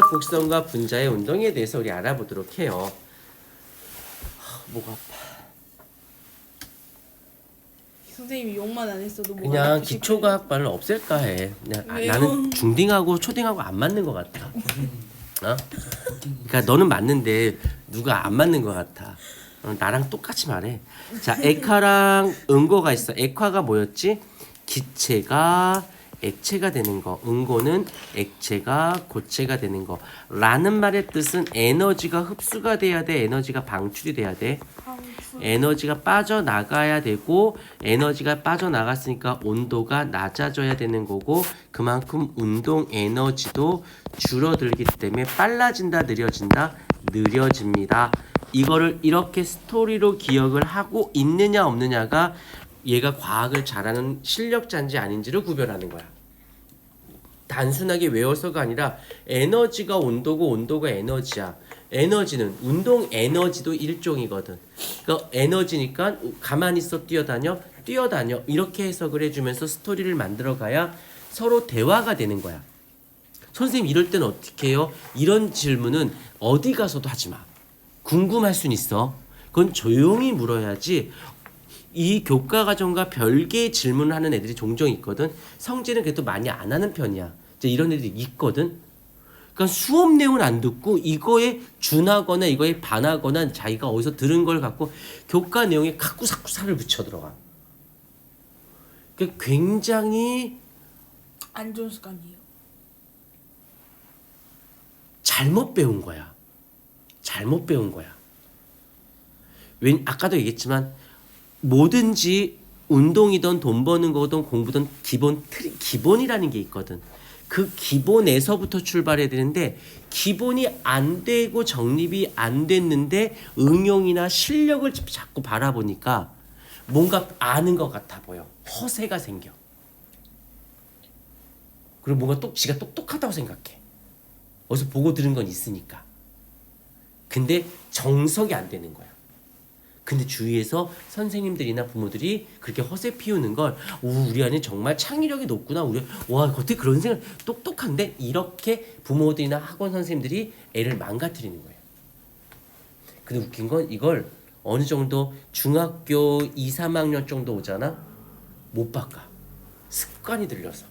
곡선과 분자의 운동에 대해서 우리 알아보도록 해요. 하, 목 아파. 선생님이 욕만 안 했어도 뭐가 그냥 아프실 기초과학반을 없앨까 해. 그냥 아, 왜요? 나는 중딩하고 초딩하고 안 맞는 것 같아. 어? 그러니까 너는 맞는데 누가 안 맞는 것 같아. 어, 나랑 똑같이 말해. 자, 액화랑 응고가 있어. 액화가 뭐였지? 기체가 액체가 되는 거. 응고는 액체가 고체가 되는 거. 라는 말의 뜻은 에너지가 흡수가 돼야 돼. 에너지가 방출이 돼야 돼. 에너지가 빠져나가야 되고 에너지가 빠져나갔으니까 온도가 낮아져야 되는 거고 그만큼 운동 에너지도 줄어들기 때문에 빨라진다 느려진다 느려집니다. 이거를 이렇게 스토리로 기억을 하고 있느냐 없느냐가 얘가 과학을 잘하는 실력자인지 아닌지를 구별하는 거야. 단순하게 외워서가 아니라 에너지가 온도고 온도가 에너지야. 에너지는 운동 에너지도 일종이거든. 그러니까 에너지니까 가만히 있어 뛰어다녀 뛰어다녀 이렇게 해석을 해주면서 스토리를 만들어 가야 서로 대화가 되는 거야. 선생님 이럴 때는 어떻게 해요? 이런 질문은 어디 가서도 하지 마. 궁금할 순 있어. 그건 조용히 물어야지. 이 교과 과정과 별개의 질문을 하는 애들이 종종 있거든. 성질은 그래도 많이 안 하는 편이야. 이제 이런 애들이 있거든. 그러니까 수업 내용은 안 듣고 이거에 준하거나 이거에 반하거나 자기가 어디서 들은 걸 갖고 교과 내용에 살을 붙여 들어가. 그러니까 굉장히 안 좋은 습관이에요. 잘못 배운 거야. 잘못 배운 거야. 왜 아까도 얘기했지만 뭐든지 운동이든 돈 버는 거든 공부든 기본 틀 기본이라는 게 있거든. 그 기본에서부터 출발해야 되는데 기본이 안 되고 정립이 안 됐는데 응용이나 실력을 자꾸 바라보니까 뭔가 아는 것 같아 보여. 허세가 생겨. 그리고 뭔가 똑 지가 똑똑하다고 생각해. 어디서 보고 들은 건 있으니까. 근데 정석이 안 되는 거야. 근데 주위에서 선생님들이나 부모들이 그렇게 허세 피우는 걸, 오, 우리 아이 정말 창의력이 높구나. 우리, 와, 어떻게 그런 생각, 똑똑한데? 이렇게 부모들이나 학원 선생님들이 애를 망가뜨리는 거예요. 근데 웃긴 건 이걸 어느 정도 중학교 2, 3학년 정도 오잖아? 못 바꿔. 습관이 들려서.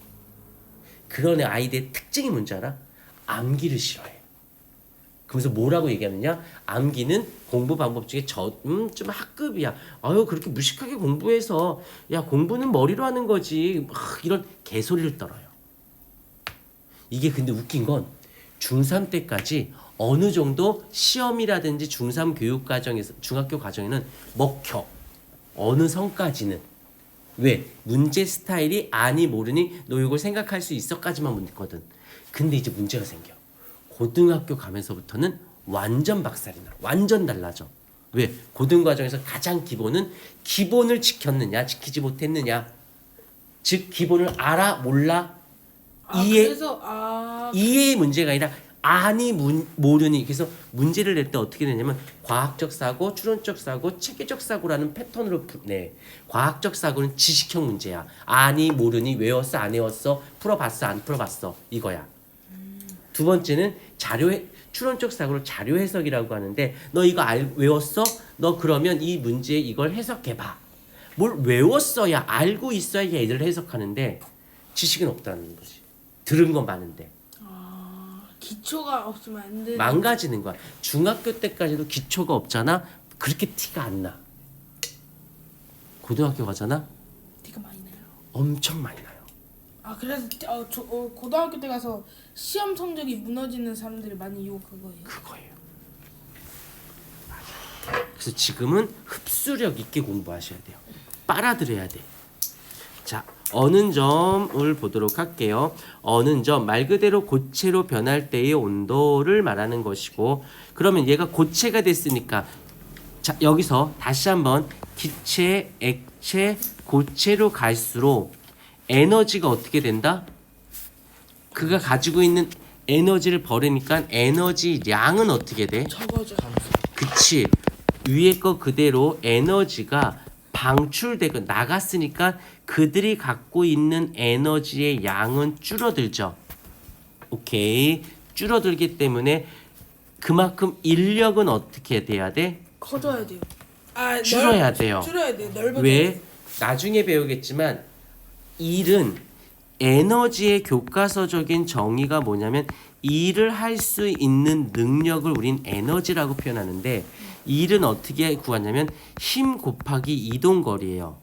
그런 아이들의 특징이 뭔지 알아? 암기를 싫어해. 그러면서 뭐라고 얘기하느냐? 암기는 공부 방법 중에 저, 음, 좀 학급이야. 아유, 그렇게 무식하게 공부해서, 야, 공부는 머리로 하는 거지. 막 이런 개소리를 떨어요. 이게 근데 웃긴 건 중3 때까지 어느 정도 시험이라든지 중3 교육 과정에서, 중학교 과정에는 먹혀. 어느 성까지는. 왜? 문제 스타일이 아니 모르니 너 이걸 생각할 수 있어까지만 묻거든. 근데 이제 문제가 생겨. 고등학교 가면서부터는 완전 박살이 나. 완전 달라져. 왜? 고등 과정에서 가장 기본은 기본을 지켰느냐, 지키지 못했느냐. 즉 기본을 알아, 몰라, 아, 이해 그래서 아 이해의 문제가 아니라 아니 문, 모르니 그래서 문제를 낼 때 어떻게 내냐면 과학적 사고, 추론적 사고, 체계적 사고라는 패턴으로 푸- 내. 과학적 사고는 지식형 문제야. 아니 모르니 외웠어 안 외웠어 풀어봤어 안 풀어봤어 이거야. 두 번째는 자료 해- 추론적 사고를 자료 해석이라고 하는데 너 이거 알 외웠어? 너 그러면 이 문제 이걸 해석해 봐. 뭘 외웠어야 알고 있어야 애들 해석하는데 지식은 없다는 거지. 들은 건 많은데. 기초가 없으면 안 돼. 망가지는 거야. 중학교 때까지도 기초가 없잖아. 그렇게 티가 안 나. 고등학교 가잖아. 티가 많이 나요. 엄청 많이 나요. 아 그래서 어, 저, 어, 고등학교 때 가서 시험 성적이 무너지는 사람들이 많이 거예요. 그거예요. 맞아. 그래서 지금은 흡수력 있게 공부하셔야 돼요. 빨아들여야 돼. 자, 어느 점을 보도록 할게요. 어느 점말 그대로 고체로 변할 때의 온도를 말하는 것이고 그러면 얘가 고체가 됐으니까 자, 여기서 다시 한번 기체, 액체, 고체로 갈수록 에너지가 어떻게 된다? 그가 가지고 있는 에너지를 버리니까 에너지량은 어떻게 돼? 적어져. 그치 위에 거 그대로 에너지가 방출되고 나갔으니까 그들이 갖고 있는 에너지의 양은 줄어들죠. 오케이 줄어들기 때문에 그만큼 인력은 어떻게 돼야 돼? 커져야 돼요. 아 줄어야 넓- 돼요. 줄여야 돼요. 넓어져야 왜? 나중에 배우겠지만 일은 에너지의 교과서적인 정의가 뭐냐면 일을 할 수 있는 능력을 우린 에너지라고 표현하는데 일은 어떻게 구하냐면 힘 곱하기 이동 거리예요.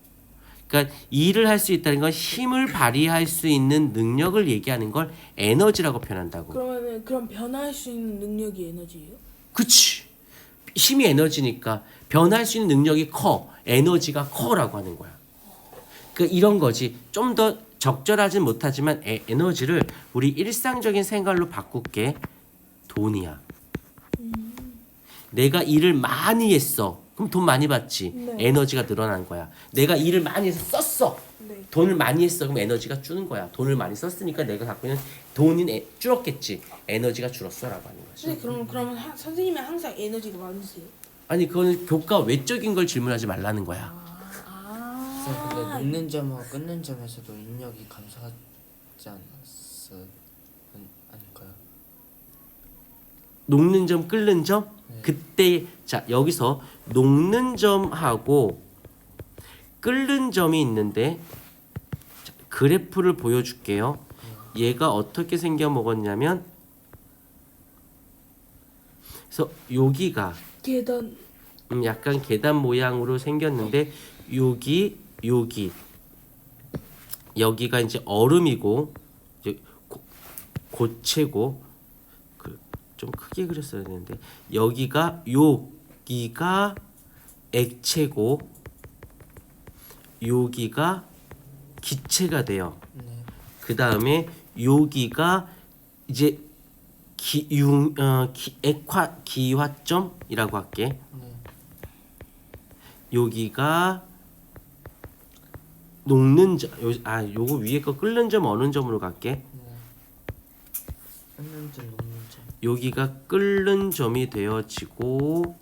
그러니까 일을 할 수 있다는 건 힘을 발휘할 수 있는 능력을 얘기하는 걸 에너지라고 표현한다고. 그러면은 그럼 변화할 수 있는 능력이 에너지예요? 그치. 힘이 에너지니까 변할 수 있는 능력이 커. 에너지가 커라고 하는 거야. 그 이런 거지. 좀 더 적절하진 못하지만 에, 에너지를 우리 일상적인 생활로 바꿀 게. 돈이야. 내가 일을 많이 했어. 그럼 돈 많이 받지. 네. 에너지가 늘어난 거야. 내가 일을 많이 해서 썼어. 네. 돈을 많이 했어. 그럼 에너지가 주는 거야. 돈을 많이 썼으니까 내가 갖고 있는 돈이 에- 줄었겠지. 에너지가 줄었어라고 하는 거지. 그럼 그러면 하, 선생님은 항상 에너지가 많으세요? 아니 그거는 교과 외적인 걸 질문하지 말라는 거야. 아. 쌤 근데 놓는 점하고 끊는 점에서도 인력이 감소하지 않았어요? 아니, 아닌가요? 녹는 점, 끓는 점. 네. 그때 자 여기서 녹는 점하고 끓는 점이 있는데 자, 그래프를 보여줄게요. 얘가 어떻게 생겨 먹었냐면 그래서 여기가 계단 음, 약간 계단 모양으로 생겼는데 여기 여기 여기가 이제 얼음이고 이제 고, 고체고 그 좀 크게 그렸어야 되는데 여기가 여기가 액체고 여기가 기체가 돼요. 네. 그 다음에 여기가 이제 기융 어, 기, 액화 기화점이라고 할게. 네. 여기가 녹는 점, 요, 아 요거 위에 거 끓는 점 어느 점으로 갈게. 네. 끊는 점 놓는 점. 여기가 끓는 점이 되어지고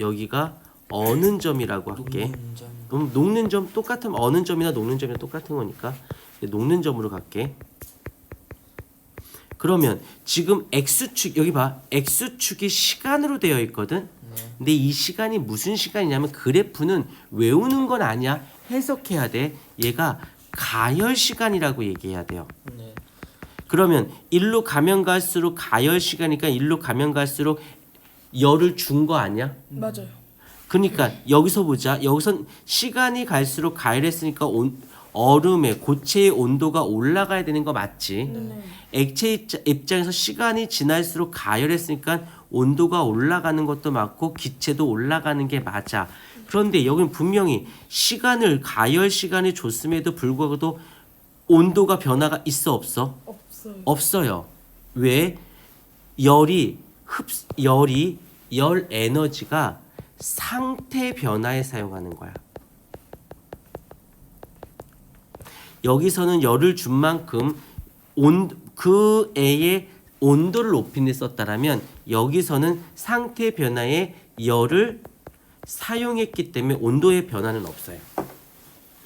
여기가 어는 점이라고 할게. 녹는 점. 그럼 녹는 점 똑같으면 어는 점이나 녹는 점이나 똑같은 거니까 녹는 점으로 갈게. 그러면 지금 x축 여기 봐 x축이 시간으로 되어 있거든. 네. 근데 이 시간이 무슨 시간이냐면 그래프는 외우는 건 아니야 해석해야 돼. 얘가 가열 시간이라고 얘기해야 돼요. 네. 그러면 일로 가면 갈수록 가열 시간이니까 일로 가면 갈수록 열을 준 거 아니야? 맞아요. 그러니까 여기서 보자. 여기선 시간이 갈수록 가열했으니까 온, 얼음의 고체의 온도가 올라가야 되는 거 맞지? 네. 액체 입장에서 시간이 지날수록 가열했으니까 온도가 올라가는 것도 맞고 기체도 올라가는 게 맞아. 그런데 여기는 분명히 시간을 가열 시간이 줬음에도 불구하고도 온도가 변화가 있어 없어? 없어요. 없어요. 왜? 열이 흡 열이 열 에너지가 상태 변화에 사용하는 거야. 여기서는 열을 준 만큼 온 그 애의 온도를 높이는 데 썼다라면 여기서는 상태 변화에 열을 사용했기 때문에 온도의 변화는 없어요.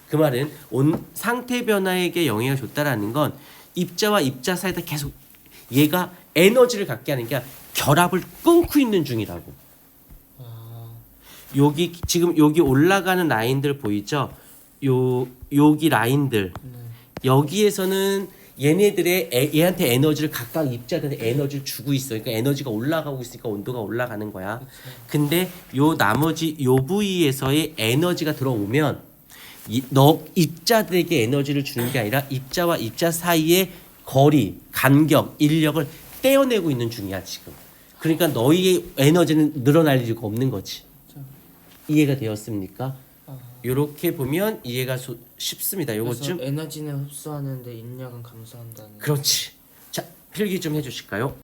그 말은 온 상태 변화에게 영향을 줬다라는 건 입자와 입자 사이다 계속 얘가 에너지를 갖게 하는 게 결합을 끊고 있는 중이라고. 아. 여기 지금 여기 올라가는 라인들 보이죠? 요 여기 라인들 네. 여기에서는 얘네들의 에, 얘한테 에너지를 각각 입자들한테 에너지를 주고 있어. 그러니까 에너지가 올라가고 있으니까 온도가 올라가는 거야. 근데 요 나머지 요 부위에서의 에너지가 들어오면 이, 너 입자들에게 에너지를 주는 게 아니라 입자와 입자 사이의 거리, 간격, 인력을 떼어내고 있는 중이야 지금. 그러니까 너희의 에너지는 늘어날 이유가 없는 거지. 이해가 되었습니까? 아. 이렇게 보면 이해가 소, 쉽습니다. 요것 그래서 좀 에너지는 흡수하는데 인력은 감소한다는. 그렇지. 자 필기 좀 해주실까요?